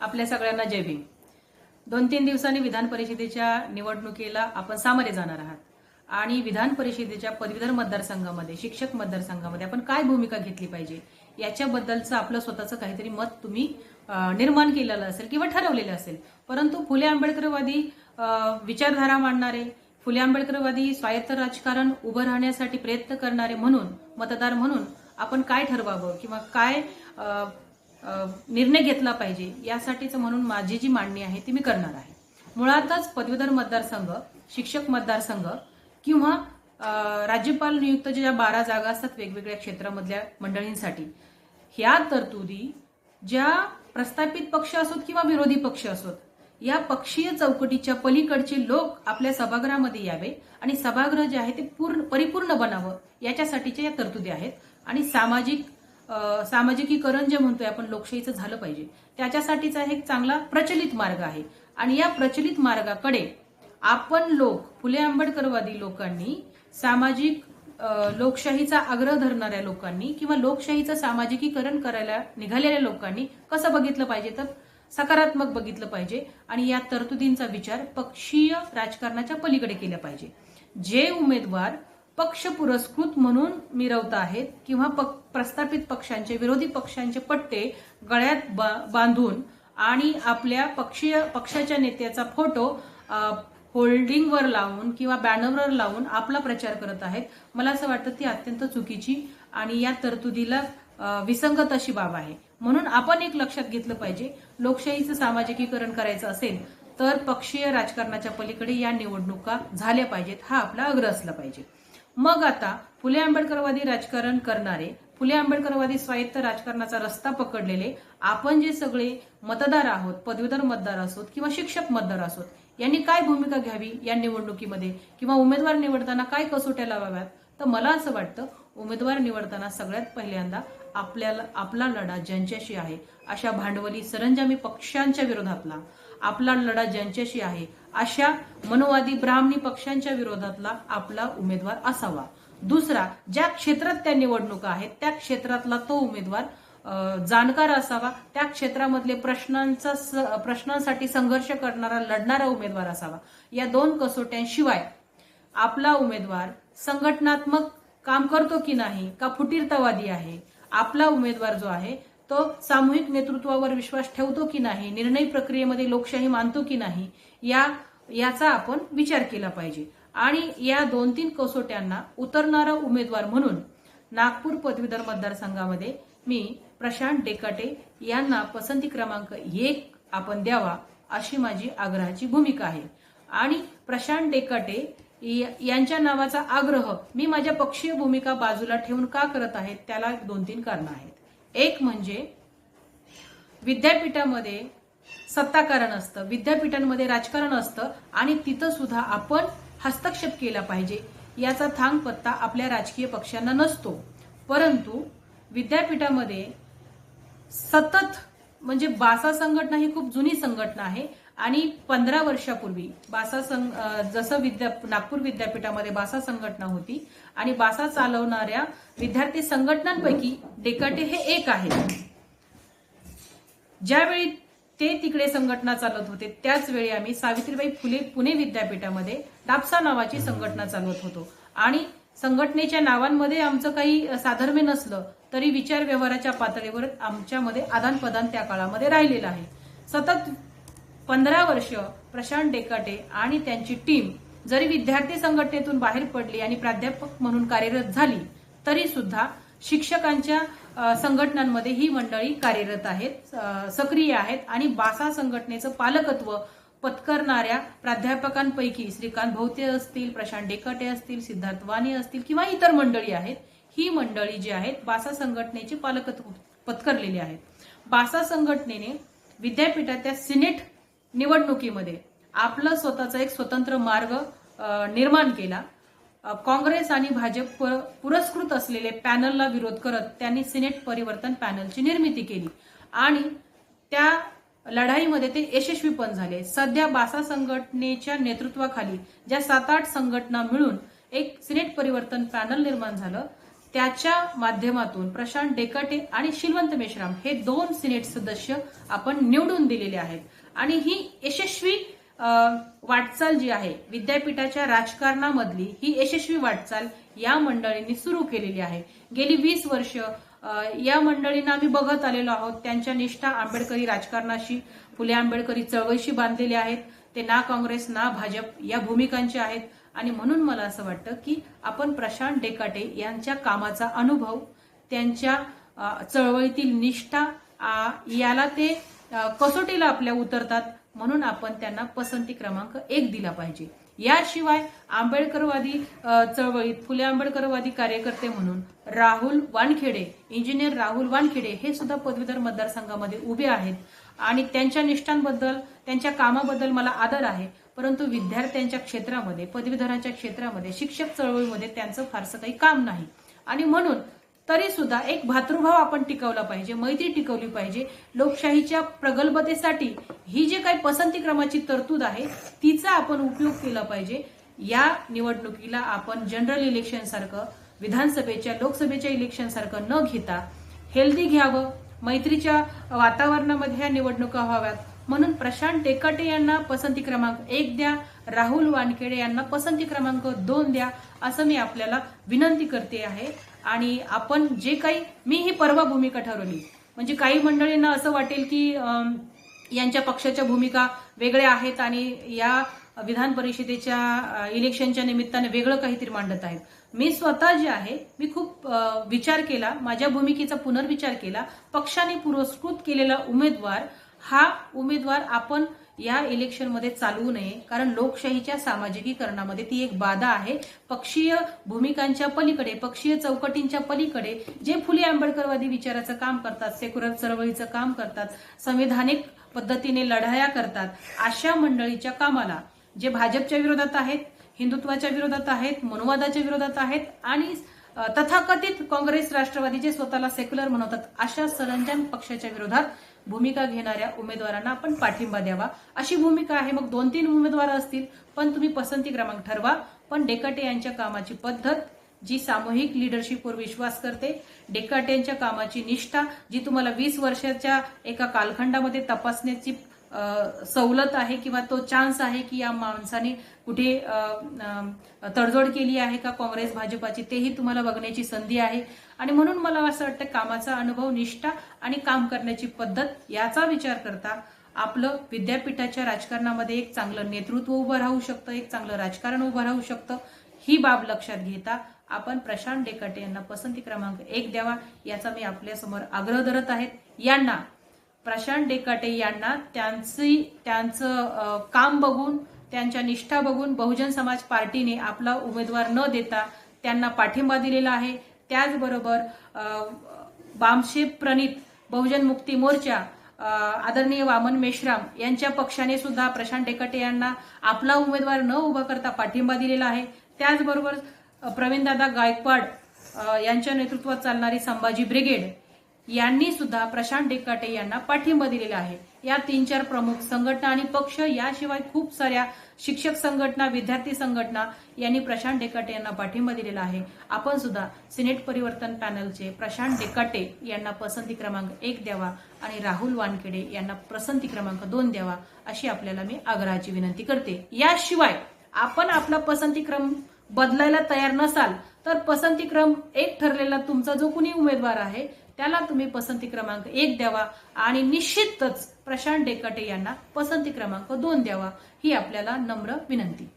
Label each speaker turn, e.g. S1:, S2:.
S1: आपल्या सगळ्यांना जय भीम. दोन तीन दिवसांनी विधान परिषदेच्या निवडणुकीला आपण सामोरे जाणार आहात. आणि विधान परिषदेच्या पदवीधर मतदारसंघामध्ये शिक्षक मतदारसंघामध्ये आपण काय भूमिका घेतली पाहिजे? याच्याबद्दलचं आपलं स्वतःचं काहीतरी मत तुम्ही निर्माण केलेलं असेल किंवा ठरवलेलं असेल. परंतु फुले आंबेडकरवादी विचारधारा मांडणारे फुले आंबेडकरवादी स्वायत्त राजकारण उभं राहण्यासाठी प्रयत्न करणारे म्हणून मतदार म्हणून आपण काय ठरवावं किंवा काय निर्णय घेतला पाहिजे यासाठीच म्हणून माझी जी मांडणी आहे ती मी करणार आहे. मुळातच पदवीधर मतदारसंघ शिक्षक मतदारसंघ किंवा राज्यपाल नियुक्त ज्या बारा जागा असतात वेगवेगळ्या क्षेत्रामधल्या मंडळींसाठी ह्या तरतुदी ज्या प्रस्थापित पक्ष असोत किंवा विरोधी पक्ष असोत या पक्षीय चौकटीच्या पलीकडचे लोक आपल्या सभागृहामध्ये यावे आणि सभागृह जे आहे ते पूर्ण परिपूर्ण बनावं याच्यासाठीच्या या तरतुदी आहेत. आणि सामाजिक सामाजिकीकरण जे म्हणतोय आपण लोकशाहीचं झालं पाहिजे. त्याच्यासाठीचा एक चांगला प्रचलित मार्ग आहे. आणि या प्रचलित मार्गाकडे आपण लोक फुले आंबेडकरवादी लोकांनी सामाजिक लोकशाहीचा आग्रह धरणाऱ्या लोकांनी किंवा लोकशाहीचं सामाजिकीकरण करायला निघालेल्या लोकांनी कसं बघितलं पाहिजे तर? सकारात्मक बघितलं पाहिजे आणि या तरतुदींचा विचार पक्षीय राजकारणाच्या पलीकडे केला पाहिजे. जे उमेदवार पक्ष पुरस्कृत म्हणून मिरवत आहेत किंवा पक- प्रस्थापित पक्षांचे विरोधी पक्षांचे पट्टे गळ्यात बा- बांधून आणि आपल्या पक्षीय पक्षाच्या नेत्याचा फोटो होल्डिंगवर लावून किंवा बॅनरवर लावून आपला प्रचार करत आहेत. मला असं वाटतं ती अत्यंत चुकीची आणि या तरतुदीला विसंगत अशी बाब आहे. म्हणून आपण एक लक्षात घेतलं पाहिजे लोकशाहीचं सामाजिकीकरण करायचं असेल तर पक्षीय राजकारणाच्या पलीकडे या निवडणुका झाल्या पाहिजेत हा आपला आग्रह असला पाहिजे. मग आता फुले आंबेडकरवादी राजकारण करणारे फुले आंबेडकरवादी स्वायत्त राजकारणाचा रस्ता पकडलेले आपण जे सगळे मतदार आहोत पदवीधर मतदार असोत किंवा शिक्षक मतदार असोत यांनी काय भूमिका घ्यावी या निवडणुकीमध्ये? किंवा उमेदवार निवडताना काय कसोट्या लावाव्यात? तर मला असं वाटतं उमेदवार निवडताना सगळ्यात पहिल्यांदा आपल्याला आपला लढा ज्यांच्याशी आहे अशा भांडवली सरंजामी पक्षांच्या विरोधातला. आपला लढा ज्यांच्याशी आहे अशा मनोवादी ब्राह्मणी पक्षांच्या विरोधातला आपला उमेदवार असावा. दुसरा ज्या क्षेत्रात त्या निवडणुका आहेत त्या क्षेत्रातला तो उमेदवार जाणकार असावा. त्या क्षेत्रामधले प्रश्नांचा प्रश्नांसाठी संघर्ष करणारा लढणारा उमेदवार असावा. या दोन कसोट्यांशिवाय आपला उमेदवार संघटनात्मक काम करतो की नाही का फुटीरतावादी आहे आपला उमेदवार जो आहे तो सामूहिक नेतृत्वावर विश्वास ठेवतो की नाही निर्णय प्रक्रियेमध्ये लोकशाही मानतो की नाही या याचा आपण विचार केला पाहिजे. आणि या दोन तीन कसोट्यांना उतरणारा उमेदवार म्हणून नागपूर पदवीधर मतदारसंघामध्ये मी प्रशांत डेकाटे यांना पसंती क्रमांक एक आपण द्यावा अशी माझी आग्रहाची भूमिका आहे. आणि प्रशांत डेकाटे यांच्या नावाचा आग्रह मी माझ्या पक्षीय भूमिका बाजूला ठेवून का करत आहेत त्याला दोन तीन कारणं आहेत. एक म्हणजे विद्यापीठामध्ये सत्ताकारण असतं विद्यापीठांमध्ये राजकारण असतं आणि तिथं सुद्धा आपण हस्तक्षेप केला पाहिजे. याचा थांग पत्ता आपल्या राजकीय पक्षांना नसतो. परंतु विद्यापीठामध्ये सतत म्हणजे बासा संघटना ही खूप जुनी संघटना आहे. आणि पंधरा वर्षापूर्वी बासा संघ जसं विद्या नागपूर विद्यापीठामध्ये बासा संघटना होती आणि बासा चालवणाऱ्या विद्यार्थी संघटनांपैकी डेकाटे हे एक आहे ज्यावेळी ते तिकडे संघटना चालवत होते त्याच वेळी आम्ही सावित्रीबाई फुले पुणे विद्यापीठामध्ये टापसा नावाची संघटना चालवत होतो. आणि संघटनेच्या नावांमध्ये आमचं काही साधर्म्य नसलं तरी विचार व्यवहाराच्या पातळीवर आमच्यामध्ये आदान प्रदान त्या काळामध्ये राहिलेलं आहे. सतत पंधरा वर्ष प्रशांत डेकाटे आणि त्यांची टीम जरी विद्यार्थी संघटनेतून बाहेर पडली आणि प्राध्यापक म्हणून कार्यरत झाली तरी सुद्धा शिक्षकांच्या संघटनांमध्ये ही मंडळी कार्यरत आहेत सक्रिय आहेत आणि बासा संघटनेचं पालकत्व पत्करणाऱ्या प्राध्यापकांपैकी श्रीकांत भोवते असतील प्रशांत डेकाटे असतील सिद्धार्थ वाणी असतील किंवा इतर मंडळी आहेत ही मंडळी जी आहेत बासा संघटनेचे पालकत्व पत्करलेली आहेत. बासा संघटनेने विद्यापीठाच्या सिनेट निवडणुकीमध्ये आपलं स्वतःचा एक स्वतंत्र मार्ग निर्माण केला. काँग्रेस आणि भाजप पुरस्कृत असलेले पॅनलला विरोध करत त्यांनी सिनेट परिवर्तन पॅनलची निर्मिती केली. आणि त्या लढाईमध्ये ते यशस्वी पण झाले. सध्या बासा संघटनेच्या नेतृत्वाखाली ज्या सात आठ संघटना मिळून एक सिनेट परिवर्तन पॅनल निर्माण झालं त्याच्या माध्यमातून प्रशांत डेकाटे आणि शिलवंत मेश्राम हे दोन सिनेट सदस्य आपण निवडून दिलेले आहेत. आणि ही यशस्वी वाटचाल जी आहे विद्यापीठाच्या राजकारणामधली ही यशस्वी वाटचाल या मंडळींनी सुरू केलेली आहे. गेली वीस वर्ष या मंडळींना आम्ही बघत आलेलो आहोत. त्यांच्या निष्ठा आंबेडकरी राजकारणाशी फुले आंबेडकरी चळवळीशी बांधलेले आहेत. ते ना काँग्रेस ना भाजप या भूमिकांचे आहेत. आणि म्हणून मला असं वाटतं की आपण प्रशांत डेकाटे यांच्या कामाचा अनुभव त्यांच्या चळवळीतील निष्ठा याला ते कसोटीला आपल्या उतरतात म्हणून आपण त्यांना पसंती क्रमांक एक दिला पाहिजे. याशिवाय आंबेडकरवादी चळवळीत फुले आंबेडकरवादी कार्यकर्ते म्हणून राहुल वानखेडे इंजिनियर राहुल वानखेडे हे सुद्धा पदवीधर मतदारसंघामध्ये उभे आहेत. आणि त्यांच्या निष्ठांबद्दल त्यांच्या कामाबद्दल मला आदर आहे. परंतु विद्यार्थ्यांच्या क्षेत्रामध्ये पदवीधरांच्या क्षेत्रामध्ये शिक्षक चळवळीमध्ये त्यांचं फारसं काही काम नाही. आणि म्हणून तरी सुद्धा एक भातृभाव आपण टिकवला पाहिजे मैत्री टिकवली पाहिजे. लोकशाहीच्या प्रगल्भतेसाठी ही जे काही पसंती क्रमाची तरतूद आहे तिचा आपण उपयोग केला पाहिजे. या निवडणुकीला आपण जनरल इलेक्शन सारखं विधानसभेच्या लोकसभेच्या इलेक्शन सारखं न घेता हेल्दी घ्यावं मैत्रीच्या वातावरणामध्ये ह्या निवडणुका व्हाव्यात. म्हणून प्रशांत टेकाटे यांना पसंती क्रमांक एक द्या राहुल वानखेडे यांना पसंती क्रमांक दोन द्या असं मी आपल्याला विनंती करते आहे. आणि आपण जे काही मी ही परवा भूमिका ठरवली. म्हणजे काही मंडळींना असं वाटेल की यांच्या पक्षाच्या भूमिका वेगळ्या आहेत आणि या विधान परिषदेच्या इलेक्शनच्या निमित्ताने वेगळं काहीतरी मांडत आहेत. मी स्वतः जे आहे मी खूप विचार केला माझ्या भूमिकेचा पुनर्विचार केला. पक्षाने पुरस्कृत केलेला उमेदवार हा उमेदवार आपण या इलेक्शनमध्ये चालवू नये कारण लोकशाहीच्या सामाजिकीकरणामध्ये ती एक बाधा आहे. पक्षीय भूमिकांच्या पलीकडे पक्षीय चौकटींच्या पलीकडे जे फुले आंबेडकरवादी विचाराचं काम करतात सेक्युलर चळवळीचं काम करतात संविधानिक पद्धतीने लढाया करतात अशा मंडळीच्या कामाला जे भाजपच्या विरोधात आहेत हिंदुत्वाच्या विरोधात आहेत मनुवादाच्या विरोधात आहेत आणि तथाकथित काँग्रेस राष्ट्रवादी जे स्वतःला सेक्युलर म्हणवतात अशा सरंजन पक्षाच्या विरोधात भूमिका घेणाऱ्या उमेदवारांना आपण पाठिंबा द्यावा. अशी भूमिका आहे. मग दोन तीन उमेदवार असतील पण तुम्ही पसंती क्रमांक ठरवा. पण डेकाटे यांच्या कामाची पद्धत जी सामूहिक लिडरशिपवर विश्वास करते डेकाटे यांच्या कामाची निष्ठा जी तुम्हाला वीस वर्षाच्या एका कालखंडामध्ये तपासण्याची सवलत आहे किंवा तो चान्स आहे की या माणसाने कुठे तडजोड केली आहे का काँग्रेस भाजपाची तेही तुम्हाला बघण्याची संधी आहे. आणि म्हणून मला असं वाटतं कामाचा अनुभव निष्ठा आणि काम करण्याची पद्धत याचा विचार करता आपलं विद्यापीठाच्या राजकारणामध्ये एक चांगलं नेतृत्व उभं राहू शकतं एक चांगलं राजकारण उभं राहू शकतं. ही बाब लक्षात घेता आपण प्रशांत डेकाटे यांना पसंती क्रमांक एक द्यावा याचा मी आपल्यासमोर आग्रह धरत आहेत यांना प्रशांत डेकाटे यांना त्यांची त्यांचं काम बघून त्यांच्या निष्ठा बघून बहुजन समाज पार्टीने आपला उमेदवार न देता त्यांना पाठिंबा दिलेला आहे. त्याचबरोबर अ, प्रणित बहुजन मुक्ती मोर्चा आदरणीय वामन मेश्राम यांच्या पक्षाने सुद्धा प्रशांत डेकाटे यांना आपला उमेदवार न उभा करता पाठिंबा दिलेला आहे. त्याचबरोबर प्रवीणदादा गायकवाड यांच्या नेतृत्वात चालणारी संभाजी ब्रिगेड यांनी सुद्धा प्रशांत डेकाटे यांना पाठिंबा दिलेला आहे. या तीन चार प्रमुख संघटना आणि पक्ष याशिवाय खूप साऱ्या शिक्षक संघटना विद्यार्थी संघटना यांनी प्रशांत डेकाटे यांना पाठिंबा दिलेला आहे. आपण सुद्धा सिनेट परिवर्तन पॅनलचे प्रशांत डेकाटे यांना पसंती क्रमांक एक द्यावा आणि राहुल वानखेडे यांना पसंती क्रमांक दोन द्यावा अशी आपल्याला मी आग्रहाची विनंती करते. याशिवाय आपण आपला पसंती क्रम बदलायला तयार नसाल तर पसंती क्रम एक ठरलेला तुमचा जो कुणी उमेदवार आहे त्याला तुम्ही पसंती क्रमांक एक द्यावा आणि निश्चितच प्रशांत डेकाटे यांना पसंती क्रमांक दोन द्यावा ही आपल्याला नम्र विनंती.